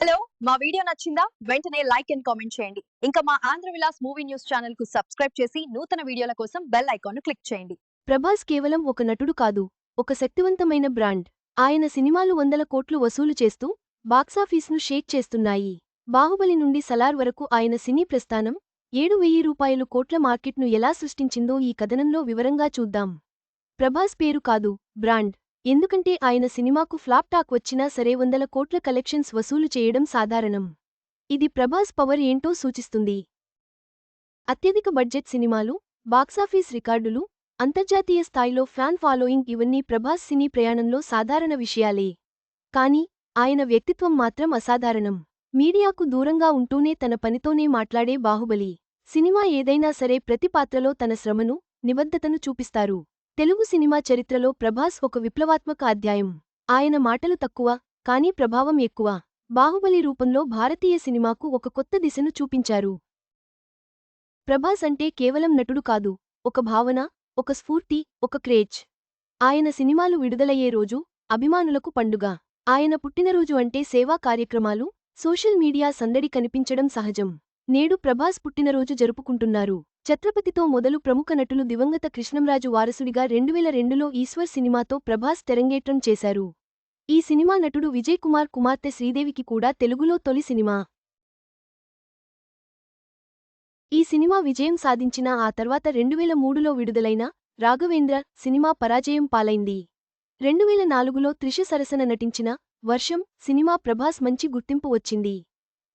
Hello మా video నచ్చిందా? వెంటనే లైక్ అండ్ కామెంట్ చేయండి. ఇంకా మా ఆంధ్ర విలాస్ మూవీ న్యూస్ ఛానల్కు సబ్స్క్రైబ్ చేసి నూతన వీడియోల కోసం బెల్ ఐకాన్ క్లిక్ చేయండి. ప్రభాస్ కేవలం ఒక నటుడు కాదు ఒక శక్తివంతమైన బ్రాండ్. ఆయన సినిమాలు వందల కోట్లు వసూలు చేస్తూ బాక్సాఫీస్ను షేక్ చేస్తున్నాయి. బాహుబలి నుండి సలార్ వరకు ఆయన సినీ ప్రస్థానం ఏడు వెయ్యి రూపాయలు కోట్ల మార్కెట్ను ఎలా సృష్టించిందో ఈ కథనంలో వివరంగా చూద్దాం. ప్రభాస్ పేరు కాదు బ్రాండ్. ఎందుకంటే ఆయన సినిమాకు ఫ్లాప్ టాక్ వచ్చినా సరే వందల కోట్ల కలెక్షన్స్ వసూలు చేయడం సాధారణం. ఇది ప్రభాస్ పవర్ ఏంటో సూచిస్తుంది. అత్యధిక బడ్జెట్ సినిమాలు బాక్సాఫీస్ రికార్డులు అంతర్జాతీయ స్థాయిలో ఫ్యాన్ ఫాలోయింగ్ ఇవన్నీ ప్రభాస్ సినీ ప్రయాణంలో సాధారణ విషయాలే. కాని ఆయన వ్యక్తిత్వం మాత్రం అసాధారణం. మీడియాకు దూరంగా ఉంటూనే తన పనితోనే మాట్లాడే బాహుబలి. సినిమా ఏదైనా సరే ప్రతి పాత్రలో తన శ్రమను నిబద్ధతను చూపిస్తారు. తెలుగు సినిమా చరిత్రలో ప్రభాస్ ఒక విప్లవాత్మక అధ్యాయం. ఆయన మాటలు తక్కువ కానీ ప్రభావం ఎక్కువ. బాహుబలి రూపంలో భారతీయ సినిమాకు ఒక కొత్త దిశను చూపించారు. ప్రభాస్ అంటే కేవలం నటుడు కాదు ఒక భావన ఒక స్ఫూర్తి ఒక క్రేజ్. ఆయన సినిమాలు విడుదలయ్యే రోజు అభిమానులకు పండుగ. ఆయన పుట్టినరోజు అంటే సేవా కార్యక్రమాలు సోషల్ మీడియా సందడి కనిపించడం సహజం. నేడు ప్రభాస్ పుట్టినరోజు జరుపుకుంటున్నారు. ఛత్రపతితో మొదలు ప్రముఖ నటులు దివంగత కృష్ణంరాజు వారసుడిగా రెండువేల రెండులో ఈశ్వర్ సినిమాతో ప్రభాస్ తెరంగేట్రం చేశారు. ఈ సినిమా నటుడు విజయ్ కుమార్ కుమార్తె శ్రీదేవికి కూడా తెలుగులో తొలి సినిమా. ఈ సినిమా విజయం సాధించిన ఆ తర్వాత రెండువేల మూడులో విడుదలైన రాఘవేంద్ర సినిమా పరాజయం పాలైంది. రెండువేల నాలుగులో త్రిష సరసన నటించిన వర్షం సినిమా ప్రభాస్ మంచి గుర్తింపు వచ్చింది.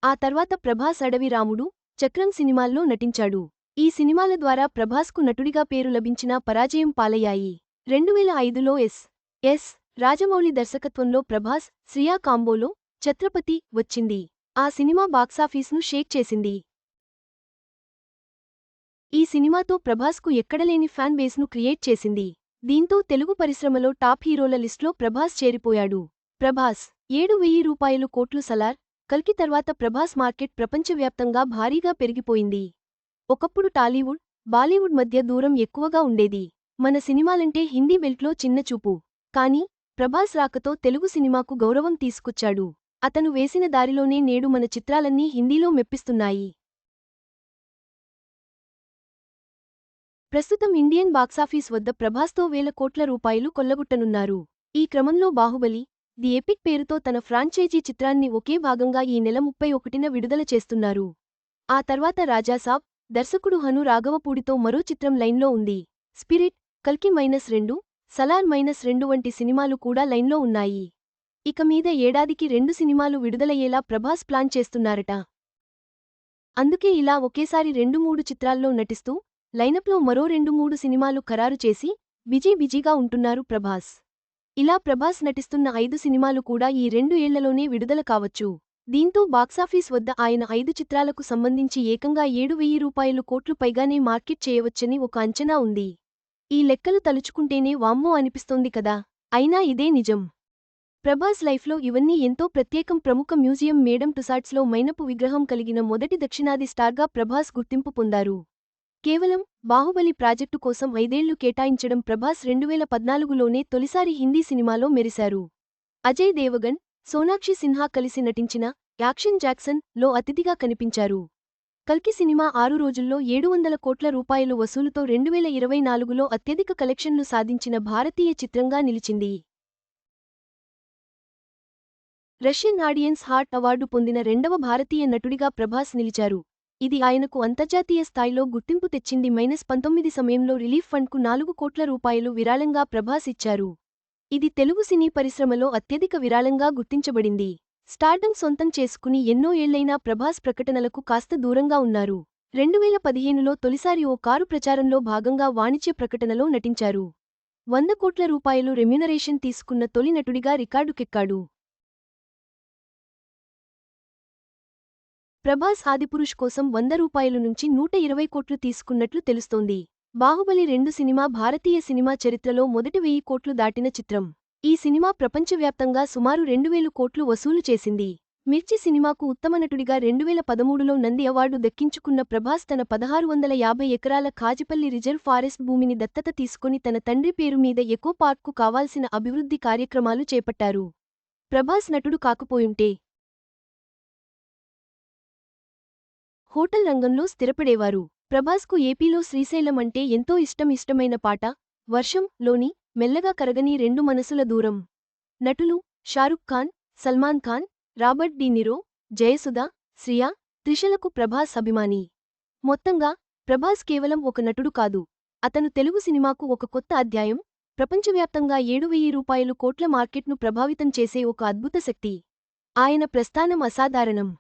ఆ తర్వాత ప్రభాస్ అడవి రాముడు చక్రం సినిమాల్లో నటించాడు. ఈ సినిమాల ద్వారా ప్రభాస్కు నటుడిగా పేరు లభించినా పరాజయం పాలయ్యాయి. రెండువేల ఐదులో ఎస్. ఎస్. రాజమౌళి దర్శకత్వంలో ప్రభాస్ శ్రియా కాంబోలో ఛత్రపతి వచ్చింది. ఆ సినిమా బాక్సాఫీస్ను షేక్ చేసింది. ఈ సినిమాతో ప్రభాస్కు ఎక్కడలేని ఫ్యాన్ బేస్ను క్రియేట్ చేసింది. దీంతో తెలుగు పరిశ్రమలో టాప్ హీరోల లిస్ట్లో ప్రభాస్ చేరిపోయాడు. ప్రభాస్ ఏడు వెయ్యి రూపాయలు కోట్లు సలార్ కల్కి తర్వాత ప్రభాస్ మార్కెట్ ప్రపంచవ్యాప్తంగా భారీగా పెరిగిపోయింది. ఒకప్పుడు టాలీవుడ్ బాలీవుడ్ మధ్య దూరం ఎక్కువగా ఉండేది. మన సినిమాలంటే హిందీ బెల్ట్లో చిన్న చూపు. కాని ప్రభాస్ రాకతో తెలుగు సినిమాకు గౌరవం తీసుకొచ్చాడు. అతను వేసిన దారిలోనే నేడు మన చిత్రాలన్నీ హిందీలో మెప్పిస్తున్నాయి. ప్రస్తుతం ఇండియన్ బాక్సాఫీస్ వద్ద ప్రభాస్తో వేల కోట్ల రూపాయలు కొల్లగొట్టనున్నారు. ఈ క్రమంలో బాహుబలి ది ఎపిక్ పేరుతో తన ఫ్రాంచైజీ చిత్రాన్ని ఒకే భాగంగా ఈ నెల ముప్పై ఒకటిన విడుదల చేస్తున్నారు. ఆ తర్వాత రాజాసాబ్ దర్శకుడు హను రాఘవపూడితో మరో చిత్రం లైన్లో ఉంది. స్పిరిట్ కల్కి మైనస్ రెండు సలార్ మైనస్ రెండు వంటి సినిమాలు కూడా లైన్లో ఉన్నాయి. ఇక మీద ఏడాదికి రెండు సినిమాలు విడుదలయ్యేలా ప్రభాస్ ప్లాన్ చేస్తున్నారట. అందుకే ఇలా ఒకేసారి రెండు మూడు చిత్రాల్లో నటిస్తూ లైనప్లో మరో రెండు మూడు సినిమాలు ఖరారు చేసి బిజీ బిజీగా ఉంటున్నారు ప్రభాస్. ఇలా ప్రభాస్ నటిస్తున్న ఐదు సినిమాలు కూడా ఈ రెండు ఏళ్ళలోనే విడుదల కావచ్చు. దీంతో బాక్సాఫీస్ వద్ద ఆయన ఐదు చిత్రాలకు సంబంధించి ఏకంగా ఏడు వెయ్యి రూపాయలు కోట్లు పైగానే మార్కెట్ చేయవచ్చని ఒక అంచనా ఉంది. ఈ లెక్కలు తలుచుకుంటేనే వామ్మో అనిపిస్తోంది కదా. అయినా ఇదే నిజం. ప్రభాస్ లైఫ్లో ఇవన్నీ ఎంతో ప్రత్యేకం. ప్రముఖ మ్యూజియం మేడం టుసాట్స్లో మైనపు విగ్రహం కలిగిన మొదటి దక్షిణాది స్టార్గా ప్రభాస్ గుర్తింపు పొందారు. కేవలం బాహుబలి ప్రాజెక్టు కోసం ఐదేళ్ళు కేటాయించడం ప్రభాస్ రెండువేల పద్నాలుగులోనే తొలిసారి హిందీ సినిమాలో మెరిశారు. అజయ్ దేవగన్ సోనాక్షి సిన్హా కలిసి నటించిన యాక్షన్ జాక్సన్లో అతిథిగా కనిపించారు. కల్కి సినిమా ఆరు రోజుల్లో ఏడు వందల కోట్ల రూపాయలు వసూలుతో రెండువేల ఇరవై నాలుగులో అత్యధిక కలెక్షన్లు సాధించిన భారతీయ చిత్రంగా నిలిచింది. రష్యన్ ఆడియన్స్ హార్ట్ అవార్డు పొందిన రెండవ భారతీయ నటుడిగా ప్రభాస్ నిలిచారు. ఇది ఆయనకు అంతర్జాతీయ స్థాయిలో గుర్తింపు తెచ్చింది. మైనస్ పంతొమ్మిది సమయంలో రిలీఫ్ ఫండ్కు నాలుగు కోట్ల రూపాయలు విరాళంగా ప్రభాస్ ఇచ్చారు. ఇది తెలుగు సినీ పరిశ్రమలో అత్యధిక విరాళంగా గుర్తించబడింది. స్టార్డమ్ సొంతం చేసుకుని ఎన్నో ఏళ్ళైనా ప్రభాస్ ప్రకటనలకు కాస్త దూరంగా ఉన్నారు. రెండువేల పదిహేనులో తొలిసారి ఓ కారు ప్రచారంలో భాగంగా వాణిజ్య ప్రకటనలో నటించారు. వంద కోట్ల రూపాయలు రెమ్యునరేషన్ తీసుకున్న తొలి నటుడిగా రికార్డుకెక్కాడు ప్రభాస్ ఆదిపురుష్ కోసం వంద రూపాయలు నుంచి నూట ఇరవై కోట్లు తీసుకున్నట్లు తెలుస్తోంది. బాహుబలి రెండు సినిమా భారతీయ సినిమా చరిత్రలో మొదటి వెయ్యి కోట్లు దాటిన చిత్రం. ఈ సినిమా ప్రపంచవ్యాప్తంగా సుమారు రెండువేలు కోట్లు వసూలు చేసింది. మిర్చి సినిమాకు ఉత్తమ నటుడిగా రెండువేల పదమూడులో నంది అవార్డు దక్కించుకున్న ప్రభాస్ తన పదహారు వందల యాభై ఎకరాల కాజిపల్లి రిజర్వ్ ఫారెస్ట్ భూమిని దత్తత తీసుకుని తన తండ్రి పేరు మీద ఎకో పార్క్కు కావాల్సిన అభివృద్ధి కార్యక్రమాలు చేపట్టారు. ప్రభాస్ నటుడు కాకపోయుంటే హోటల్ రంగంలో స్థిరపడేవారు. ప్రభాస్కు ఏపీలో శ్రీశైలం అంటే ఎంతో ఇష్టం ఇష్టమైన పాట. వర్షం లోని మెల్లగా కరగని రెండు మనసుల దూరం. నటులు Shahrukh Khan Salman Khan Robert De Niro Jayasudha Shriya త్రిషలకు Prabhas అభిమాని. మొత్తంగా ప్రభాస్ కేవలం ఒక నటుడు కాదు. అతను తెలుగు సినిమాకు ఒక కొత్త అధ్యాయం. ప్రపంచవ్యాప్తంగా ఏడు వెయ్యి రూపాయలు కోట్ల మార్కెట్ను ప్రభావితం చేసే ఒక అద్భుత శక్తి. ఆయన ప్రస్థానం అసాధారణం.